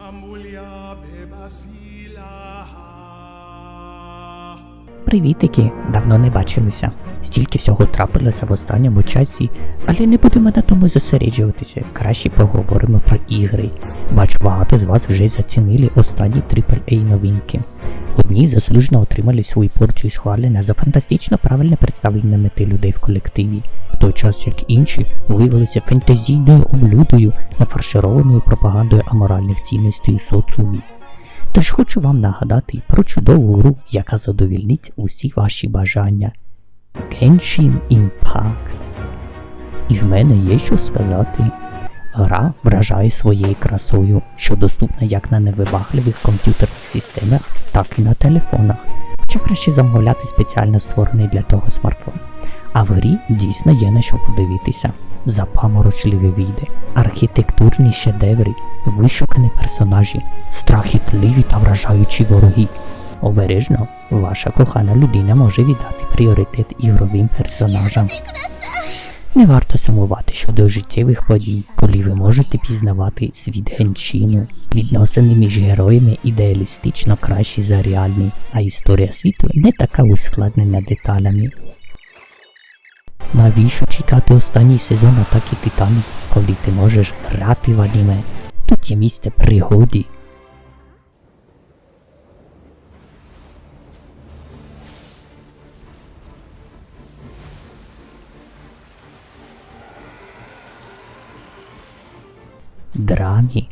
Kamulia bebasila. Привітики, давно не бачилися. Стільки всього трапилося в останньому часі, але не будемо на тому зосереджуватися. Краще поговоримо про ігри. Бачу, багато з вас вже зацінили останні AAA новинки. Одні заслужено отримали свою порцію схвалення за фантастично правильне представлення мети людей в колективі, в той час як інші виявилися фентезійною облюдою, нафаршированою пропагандою аморальних цінностей у соціумі. Тож хочу вам нагадати про чудову гру, яка задовільнить усі ваші бажання. Genshin Impact. І в мене є що сказати. Гра вражає своєю красою, що доступна як на невибагливих комп'ютерних системах, так і на телефонах. Хоча краще замовляти спеціально створений для того смартфон. А в грі дійсно є на що подивитися. Запаморочливі віди, архітектурні шедеври, вишукані персонажі, страхітливі та вражаючі вороги. Обережно, ваша кохана людина може віддати пріоритет ігровим персонажам. Не варто сумувати щодо життєвих подій, коли ви можете пізнавати світ генчину. Відносини між героями ідеалістично кращі за реальні, а історія світу не така ускладнена деталями. Навіщо чекати останній сезон атаки титанів, коли ти можеш грати в аніме? Тут є місце пригоді. Драмі.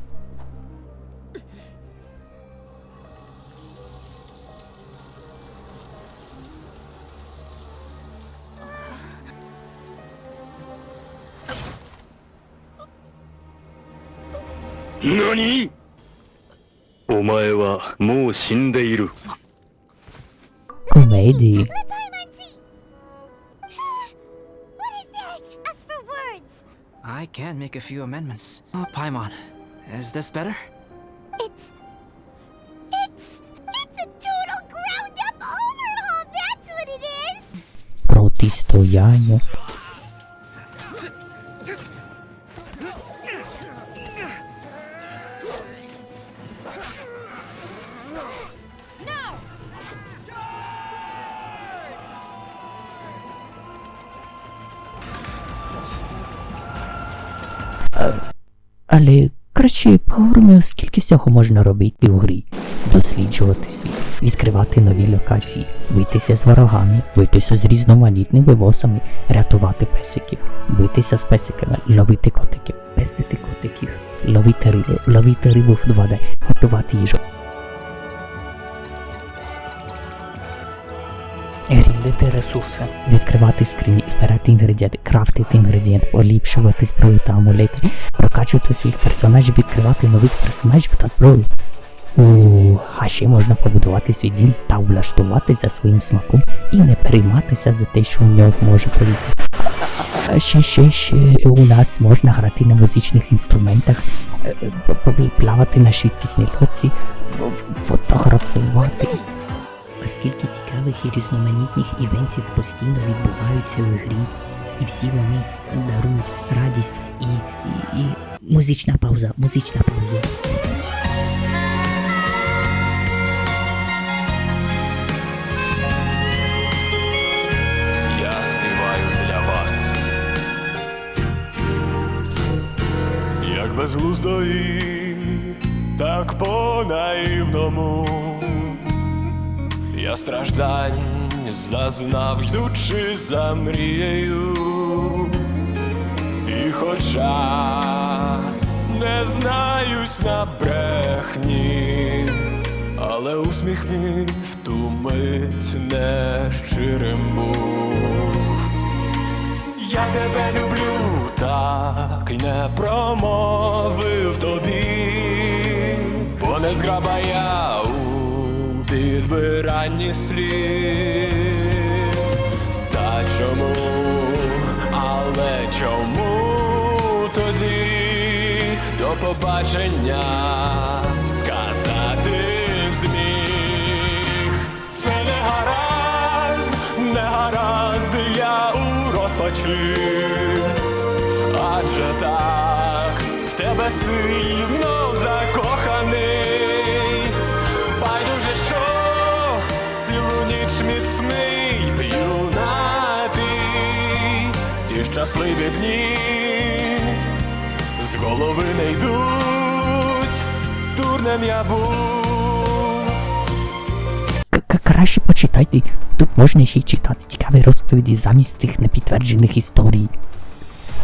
何お前はもう死んでいる。Lady. I can make a few amendments. Oh, Paimon, is this better? It's. It's. It's a total ground up overhaul, that's what it is! Protistojanio. Але краще поговоримо, скільки всього можна робити у грі. Досліджувати світ, відкривати нові локації, битися з ворогами, битися з різноманітними босами, рятувати песиків, битися з песиками, ловити котиків, пестити котиків, ловити рибу, ловити рибу в 2D, готувати їжу. Гріндити ресурси, відкривати скрині, збирати інгредієнти, крафтити інгредієнти, поліпшувати зброю та амулети, прокачувати своїх персонажів, відкривати нових персонажів та зброю. У, а ще можна побудувати свій дім та влаштувати за своїм смаком і не перейматися за те, що у нього може прийти. Ще, ще, ще у нас можна грати на музичних інструментах, е, е, плавати на швидкісній лодці, ф- фотографувати. Оскільки цікавих і різноманітних івентів постійно відбуваються у грі, і всі вони дарують радість і, і, і... музична пауза, музична пауза. Я співаю для вас. Як безглуздо і так по-наївному. Я страждань зазнав, йдучи за мрією. І хоча не знаюсь на брехні, але усміх мій в ту мить нещирим був. Я тебе люблю, так не промовив тобі, бо не зграба я у підбиранні слів. Та чому, але чому тоді до побачення сказати зміг? Це не гаразд, не гаразд, я у розпачі, адже так в тебе сильно щасливі дні з голови не йдуть, дурнем я був. К- Краще почитайте, тут можна ще й читати цікаві розповіді замість цих непідтверджених історій.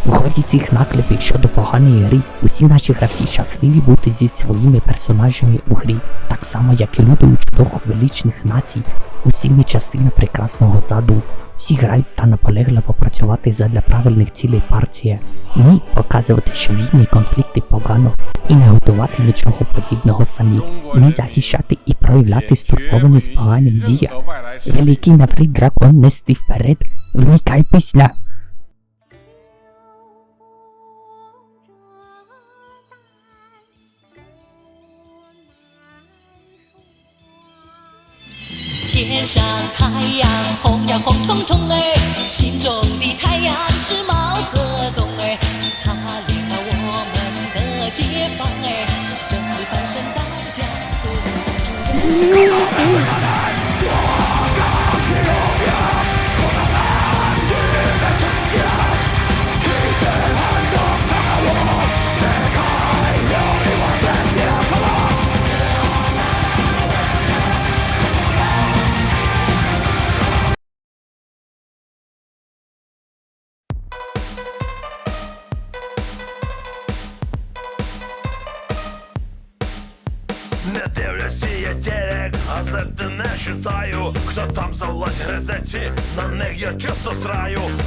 У ході цих наклепів щодо поганої гри, усі наші гравці щасливі бути зі своїми персонажами у грі, так само як і люди у чудових величних націй, усі ми частина прекрасного заду. Всі грають та наполегливо працювати задля правильних цілей партії. Ні показувати, що війни конфлікти погано, і не готувати нічого подібного самі. Не захищати і проявляти стурбованість поганим діям. Великий наврий дракон нести вперед, вникай пісня. 天上太阳红呀红彤彤哎，心中的太阳是毛泽东哎，他领导我们的解放哎，正是翻身大将苏 Не дивлюся я телек, газети не читаю. Хто там за власть гризеці, на них я часто сраю.